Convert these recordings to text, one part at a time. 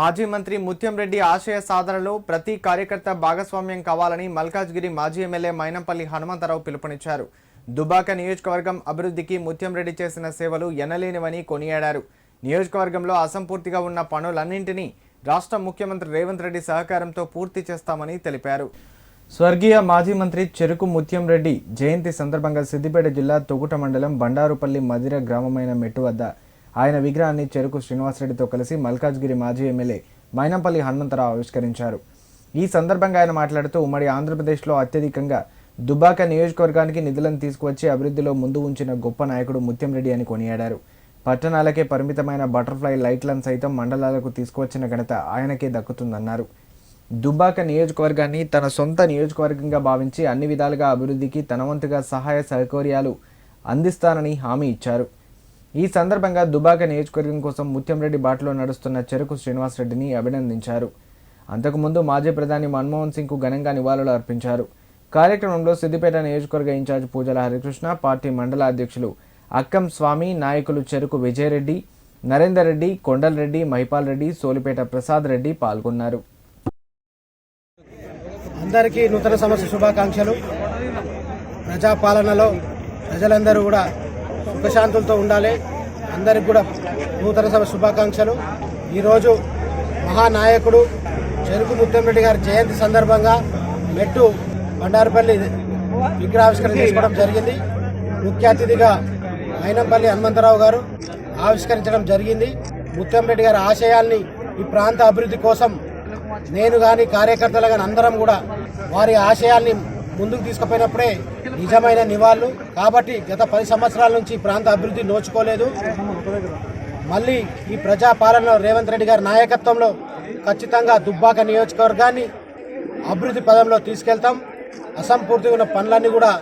మాజీ మంత్రి ముత్యం రెడ్డి ఆశయ సాధనలో ప్రతి కార్యకర్త భాగస్వామ్యం కావాలని మల్కాజ్గిరి మాజీ ఎమ్మెల్యే మైనంపల్లి హనుమంతరావు పిలుపునిచ్చారు. దుబాక నియోజకవర్గం అభివృద్ధికి ముత్యం రెడ్డి చేసిన సేవలు ఎనలేనివని కొనియాడారు. నియోజకవర్గంలో అసంపూర్తిగా ఉన్న పనులన్నింటినీ రాష్ట్ర ముఖ్యమంత్రి రేవంత్ రెడ్డి సహకారంతో పూర్తి చేస్తామని తెలిపారు. స్వర్గీయ మాజీ మంత్రి చెరుకు ముత్యం రెడ్డి జయంతి సందర్భంగా సిద్దిపేట జిల్లా తొగుట మండలం బండారుపల్లి మదిర గ్రామమైన మెట్టు వద్ద ఆయన విగ్రహాన్ని చెరుకు శ్రీనివాసరెడ్డితో కలిసి మల్కాజ్గిరి మాజీ ఎమ్మెల్యే మైనంపల్లి హనుమంతరావు ఆవిష్కరించారు. ఈ సందర్భంగా ఆయన మాట్లాడుతూ ఉమ్మడి ఆంధ్రప్రదేశ్లో అత్యధికంగా దుబాక నియోజకవర్గానికి నిధులను తీసుకువచ్చి అభివృద్ధిలో ముందు ఉంచిన గొప్ప నాయకుడు ముత్యం రెడ్డి అని కొనియాడారు. పట్టణాలకే పరిమితమైన బటర్ఫ్లై లైట్లను సైతం మండలాలకు తీసుకువచ్చిన ఘనత ఆయనకే దక్కుతుందన్నారు. దుబ్బాక నియోజకవర్గాన్ని తన సొంత నియోజకవర్గంగా భావించి అన్ని విధాలుగా అభివృద్ధికి తన వంతుగా సహాయ సౌకర్యాలు అందిస్తానని హామీ ఇచ్చారు. ఈ సందర్భంగా దుబాక నియోజకవర్గం కోసం ముత్యంరెడ్డి బాటలో నడుస్తున్న చెరుకు శ్రీనివాసరెడ్డిని అభినందించారు. అంతకుముందు మాజీ ప్రధాని మన్మోహన్ సింగ్కు ఘనంగా నివాళులు అర్పించారు. కార్యక్రమంలో సిద్దిపేట నియోజకవర్గ ఇన్ఛార్జ్ పూజల హరికృష్ణ పార్టీ మండల అధ్యక్షులు అక్కం స్వామి నాయకులు చెరుకు విజయరెడ్డి నరేందర్ రెడ్డి కొండల్ రెడ్డి మహిపాల్ రెడ్డి సోలిపేట ప్రసాద్ రెడ్డి పాల్గొన్నారు. అందరికీ నూతన సంవత్సర శుభాకాంక్షలు. ప్రజాపాలనలో ప్రజలందరూ కూడా సుఖశాంతులతో ఉండాలి. అందరికి కూడా నూతన సభ శుభాకాంక్షలు. ఈరోజు మహానాయకుడు చెరుకు ముత్తంరెడ్డి గారి జయంతి సందర్భంగా మెట్టు బండారుపల్లి విగ్రహావిష్కరణ చేసుకోవడం జరిగింది. ముఖ్య అతిథిగా అయినంపల్లి హనుమంతరావు గారు ఆవిష్కరించడం జరిగింది. ముత్తంరెడ్డి గారి ఆశయాల్ని ఈ ప్రాంత అభివృద్ధి కోసం నేను కానీ కార్యకర్తలు కానీ అందరం కూడా వారి ఆశయాల్ని ముందుకు తీసుకుపోయినప్పుడే నిజమైన నివాళులు. కాబట్టి గత పది సంవత్సరాల నుంచి ఈ ప్రాంత అభివృద్ధి నోచుకోలేదు. మళ్ళీ ఈ ప్రజాపాలనలో రేవంత్ రెడ్డి గారి నాయకత్వంలో ఖచ్చితంగా దుబ్బాక నియోజకవర్గాన్ని అభివృద్ధి పదంలో తీసుకెళ్తాం. అసంపూర్తిగా ఉన్న పనులన్నీ కూడా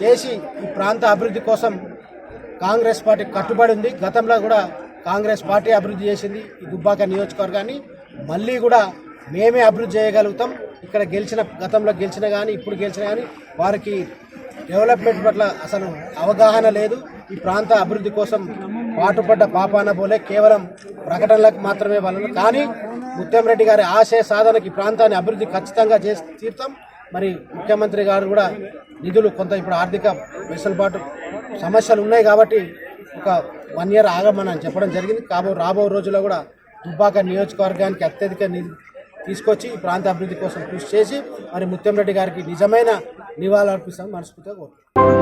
చేసి ఈ ప్రాంత అభివృద్ధి కోసం కాంగ్రెస్ పార్టీ కట్టుబడి ఉంది. గతంలో కూడా కాంగ్రెస్ పార్టీ అభివృద్ధి చేసింది ఈ దుబ్బాక నియోజకవర్గాన్ని. మళ్ళీ కూడా మేమే అభివృద్ధి చేయగలుగుతాం. ఇక్కడ గెలిచిన గతంలో గెలిచిన కానీ ఇప్పుడు గెలిచిన కానీ వారికి డెవలప్మెంట్ పట్ల అసలు అవగాహన లేదు. ఈ ప్రాంత అభివృద్ధి కోసం పాటుపడ్డ పాపాన పోలే. కేవలం ప్రకటనలకు మాత్రమే వలన. కానీ ముత్యంరెడ్డి గారి ఆశయ సాధనకి ఈ ప్రాంతాన్ని అభివృద్ధి ఖచ్చితంగా చేసి తీర్థం మరి ముఖ్యమంత్రి గారు కూడా నిధులు కొంత ఇప్పుడు ఆర్థిక వెసులుబాటు సమస్యలు ఉన్నాయి కాబట్టి ఒక వన్ ఇయర్ ఆగమని చెప్పడం జరిగింది. కాబో రాబో రోజుల్లో కూడా దుబ్బాక నియోజకవర్గానికి అత్యధిక నిధి తీసుకొచ్చి ఈ ప్రాంత అభివృద్ధి కోసం కృషి చేసి మరి ముత్యంరెడ్డి గారికి నిజమైన నివాళులు అర్పిస్తామని మనస్ఫూర్తిగా కోరుతున్నాను